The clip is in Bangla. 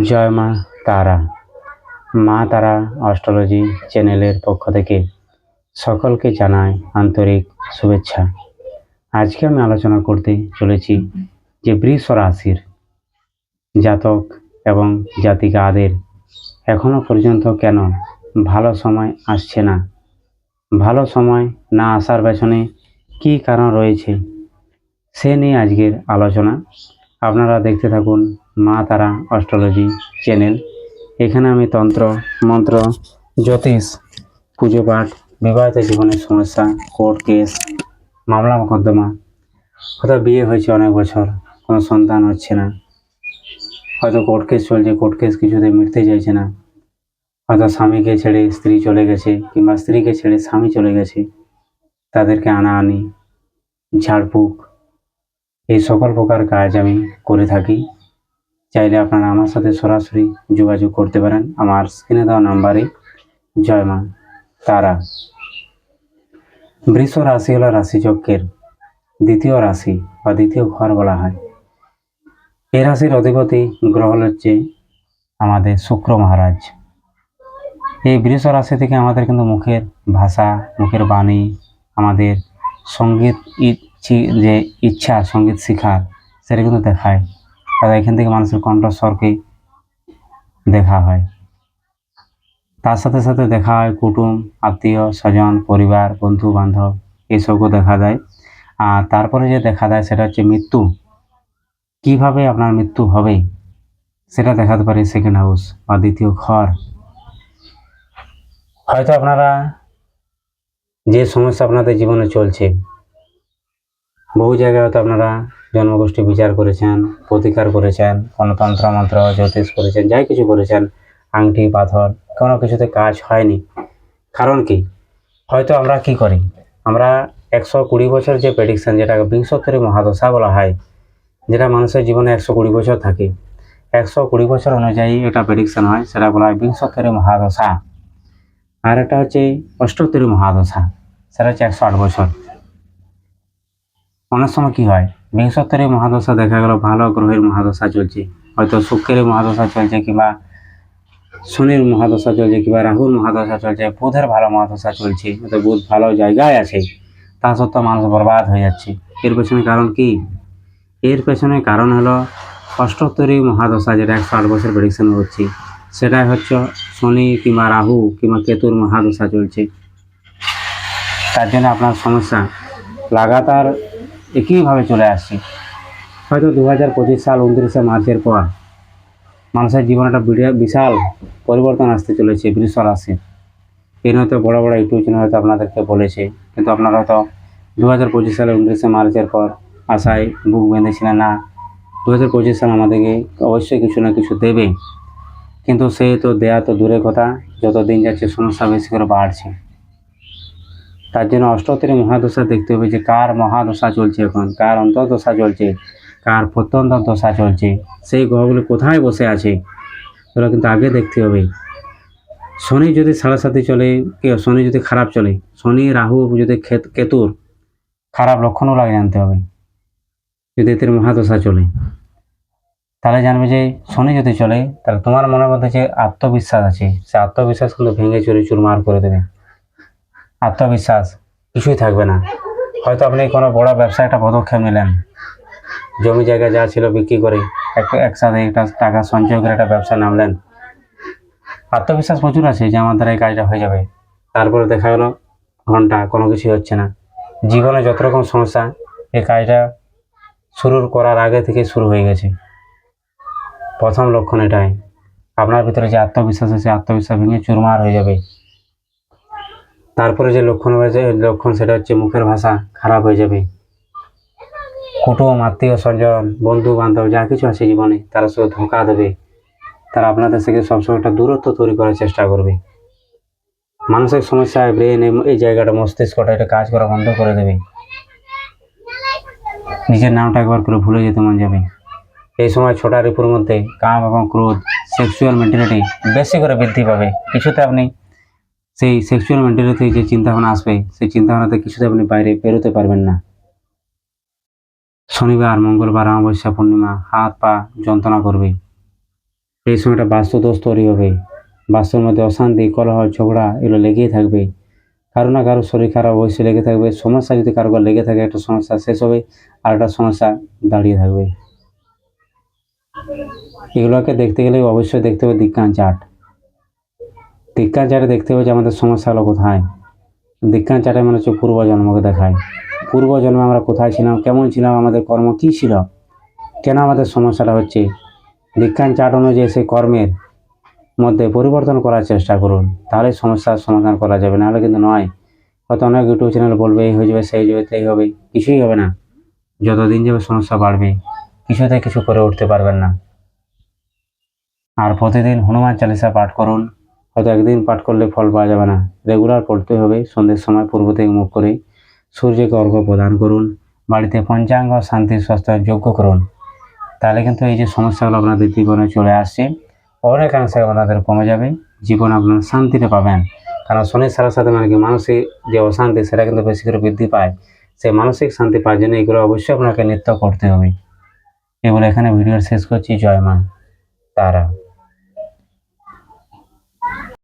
জয় মা তারা। মা তারা অস্ট্রোলজি চ্যানেলের পক্ষ থেকে সকলকে জানায় আন্তরিক শুভেচ্ছা। আজকে আমি আলোচনা করতে চলেছি যে বৃষ রাশির জাতক এবং জাতিকাদের এখনও পর্যন্ত কেন ভালো সময় আসছে না? ভালো সময় না আসার পেছনে কী কারণ রয়েছে? সে নিয়ে আজকের আলোচনা। আপনারা দেখতে থাকুন মা তারা অস্ট্রোলজি চ্যানেল। এখানে আমি তন্ত্র, মন্ত্র, জ্যোতিষ, পুজো পাঠ, বিবাহিত জীবনের সমস্যা, কোর্ট কেস, মামলা মোকদ্দমা। হয়তো বিয়ে হয়েছে অনেক বছর, কোনো সন্তান হচ্ছে না। হয়তো কোর্ট কেস চলছে, কোর্ট কেস কিছুতে মিটতে চাইছে না। হয়তো স্বামীকে ছেড়ে স্ত্রী চলে গেছে কিংবা স্ত্রীকে ছেড়ে স্বামী চলে গেছে, তাদেরকে আনা আনি ঝাড়ফুঁক, এই সকল প্রকার কাজ আমি করে থাকি। চাইলে আপনারা আমার সাথে সরাসরি যোগাযোগ করতে পারেন। আমার স্ক্রিনে দেওয়া নাম্বারে। জয় মা, তারা। বৃষ রাশি হলো রাশিচক্রের দ্বিতীয় রাশি বা দ্বিতীয় ঘর বলা হয়। এই রাশির অধিপতি গ্রহ হচ্ছে আমাদের শুক্র মহারাজ। এই বৃষ রাশি থেকে আমাদের কিন্তু মুখের ভাষা, মুখের বাণী, আমাদের সংগীত, ইচ্ছি, যে ইচ্ছা, সংগীত শেখার, সেটা কিন্তু দেখায়। তারা এখান থেকে মানুষের কণ্ঠস্বরকে দেখা হয়। তার সাথে সাথে দেখা হয় কুটুম, আত্মীয়, স্বজন, পরিবার, বন্ধু, বান্ধব এসবও দেখা দেয় আর তারপরে যে দেখা দেয় সেটা হচ্ছে মৃত্যু। কীভাবে আপনার মৃত্যু হবে সেটা দেখাতে পারে সেকেন্ড হাউস বা দ্বিতীয় ঘর। হয়তো আপনারা যে সমস্যা আপনাদের জীবনে চলছে, বহু জায়গায় হয়তো আপনারা জন্মগোষ্ঠী বিচার করেছেন, প্রতিকার করেছেন, গণতন্ত্র মন্ত্র, জ্যোতিষ করেছেন, যাই কিছু করেছেন, আংটি, পাথর, কোনো কিছুতে কাজ হয়নি। কারণ কি? হয়তো আমরা কি করি? আমরা একশো কুড়ি বছর যে প্রেডিকশান যেটাকে বিংশোত্তরী মহাদশা বলা হয়, যেটা মানুষের জীবনে একশো কুড়ি বছর থাকে, একশো কুড়ি বছর অনুযায়ী এটা প্রেডিকশান হয়, সেটা বলা হয় বিংশোত্তরী মহাদশা। আর একটা হচ্ছে অষ্টোত্তরী মহাদশা, সেটা হচ্ছে একশো আট বছর। অনেক সময় কী হয়? বিংশোত্তরী মহাদশা দেখা গেল, ভালো গ্রহের মহাদশা চলছে। হয়তো শুক্রের মহাদশা চলছে কিংবা শনির মহাদশা চলছে কিংবা রাহুর মহাদশা চলছে, বুধের ভালো মহাদশা চলছে, হয়তো বুধ ভালো জায়গায় আছে, তা সত্ত্বেও মানুষ বরবাদ হয়ে যাচ্ছে। এর পেছনে কারণ কি? এর পেছনে কারণ হলো অষ্টোত্তরী মহাদশা, যেটা একশো আট বছর প্রেডিকশন হচ্ছে। সেটাই হচ্ছে শনি কিংবা রাহু কিংবা কেতুর মহাদশা চলছে। তার জন্য আপনার সমস্যা। লাগাতার একইভাবে চলে আসছে। হয়তো দু হাজার পঁচিশ সাল, উনত্রিশে মার্চের পর মানুষের জীবনে একটা বিশাল পরিবর্তন আসতে চলেছে বৃষ রাশির এর হয়তো বড় বড় ইউটিউব চ্যানেল হয়তো আপনাদেরকে বলেছে, কিন্তু আপনারা হয়তো দু হাজার পঁচিশ সালে, উনত্রিশে মার্চের পর আশায় বুক বেঁধেছিলেন না। দু হাজার পঁচিশ সাল আমাদেরকে অবশ্যই কিছু না কিছু দেবে। কিন্তু সে তো দেয়া তো দূরের কথা যত দিন যাচ্ছে সমস্যা বেশি করে বাড়ছে। তার জন্য অষ্টতরী মহাদশা দেখতে হবে যে কার মহাদশা চলছে এখন, কার অন্তর্দশা চলছে, কার প্রত্যন্ত দশা চলছে, সেই গ্রহগুলি কোথায় বসে আছে এগুলো কিন্তু আগে দেখতে হবে। শনি যদি সাড়ে সাথে চলে, কে শনি যদি খারাপ চলে, শনি, রাহু যদি কেতুর, খারাপ লক্ষণও লাগে জানতে হবে, যদি এদের মহাদশা চলে। তাহলে জানবে যে শনি যদি চলে, তাহলে তোমার মনের মধ্যে যে আত্মবিশ্বাস আছে, সে আত্মবিশ্বাস কিন্তু ভেঙে চুরি চুরমার করে দেবে। আত্মবিশ্বাস, কিছুই থাকবে না। হয়তো আপনি কোনো বড় ব্যবসা একটা পদক্ষেপ নিলেন। জমি জায়গা যা ছিল বিক্রি করে এক- একসাথে একটা টাকা সঞ্চয় করে একটা ব্যবসা নামলেন। আত্মবিশ্বাস প্রচুর আছে যে আমার দ্বারা এই কাজটা হয়ে যাবে। তারপরে দেখা গেলো, ঘণ্টা, কোনো কিছুই হচ্ছে না। জীবনে যত রকম সমস্যা এই কাজটা শুরু করার আগে থেকে শুরু হয়ে গেছে। প্রথম লক্ষণ এটাই। আপনার ভিতরে যে আত্মবিশ্বাস আছে, আত্মবিশ্বাস ভেঙে চুরমার হয়ে যাবে। তারপরে যে লক্ষণ হয়েছে লক্ষণ সেটা হচ্ছে মুখের ভাষা খারাপ হয়ে যাবে। কুটুম, আত্মীয় স্বজন, বন্ধু বান্ধব, যা কিছু আছে জীবনে, তারা শুধু ধোঁকা দেবে। তারা আপনাদের থেকে সবসময় একটা দূরত্ব তৈরি করার চেষ্টা করবে। মানসিক সমস্যায় ব্রেন এই জায়গাটা, মস্তিষ্কটা, এটা কাজ করা বন্ধ করে দেবে। নিজের নামটা একবার করে ভুলে যেতে মন যাবে। এই সময় ছোটা রিপুর মধ্যে কাম এবং ক্রোধ সেক্সুয়াল মেন্টালিটি বেশি করে বৃদ্ধি পাবে। কিছুতে আপনি সেই সেক্সুয়াল মেন্টালিটি যে চিন্তাভাবনা আসবে, সেই চিন্তাভাবনাতে কিছুতে আপনি বাইরে বেরোতে পারবেন না। শনিবার, মঙ্গলবার, অমাবস্যা, পূর্ণিমা, হাত, পা যন্ত্রণা করবে। এই সময়টা বাস্তুদোষ তৈরি হবে। বাস্তুর মধ্যে অশান্তি, কলহ, ঝগড়া এগুলো লেগেই থাকবে। কারও না কারও শরীর খারাপ অবশ্যই লেগে থাকবে। সমস্যা যদি কারও লেগে থাকে, একটা সমস্যা শেষ হবে, আর একটা সমস্যা দাঁড়িয়ে থাকবে। এগুলোকে দেখতে গেলে অবশ্যই দেখতে হবে দিক্কান চার্ট। দিক্কান চার্টে দেখতে হবে যে আমাদের সমস্যাগুলো কোথায়? দিক্কান চার্টে মানে হচ্ছে পূর্বজন্মকে দেখায়। পূর্বজন্মে আমরা কোথায় ছিলাম, কেমন ছিলাম, আমাদের কর্ম কী ছিল, কেন আমাদের সমস্যাটা হচ্ছে? বিজ্ঞান চার্ট অনুযায়ী সেই কর্মের মধ্যে পরিবর্তন করার চেষ্টা করুন, তাহলে সমস্যার সমাধান করা যাবে, নাহলে কিন্তু নয়। হয়তো অনেক ইউটিউব চ্যানেল বলবে, এই হয়ে যাবে, সেই যাবে, তাই হবে, কিছুই হবে না। যতদিন যাবে সমস্যা বাড়বে, কিছুতে কিছু করে উঠতে পারবেন না। আর প্রতিদিন হনুমান চালিসা পাঠ করুন হয়তো একদিন পাঠ করলে ফল পাওয়া যাবে না। রেগুলার পড়তে হবে, সন্ধ্যের সময় পূর্ব থেকে মুখ করে সূর্যকে অর্ঘ্য প্রদান করুন, বাড়িতে পঞ্চাঙ্গ শান্তি স্বাস্থ্য যোগ্য করুন। তাহলে কিন্তু এই যে সমস্যাগুলো আপনাদের জীবনে চলে আসছে, অনেকাংশে আপনাদের কমে যাবে, জীবন আপনার শান্তিতে পাবেন। কারণ শনির সাথে সাথে মানে কি? মানসিক যে অশান্তি, সেটা কিন্তু বেশি করে বৃদ্ধি পায়। সেই মানসিক শান্তি পাওয়ার জন্য এগুলো অবশ্যই আপনাকে নৃত্য করতে হবে। এগুলো এখানে ভিডিও শেষ করছি। জয় মা, তারা।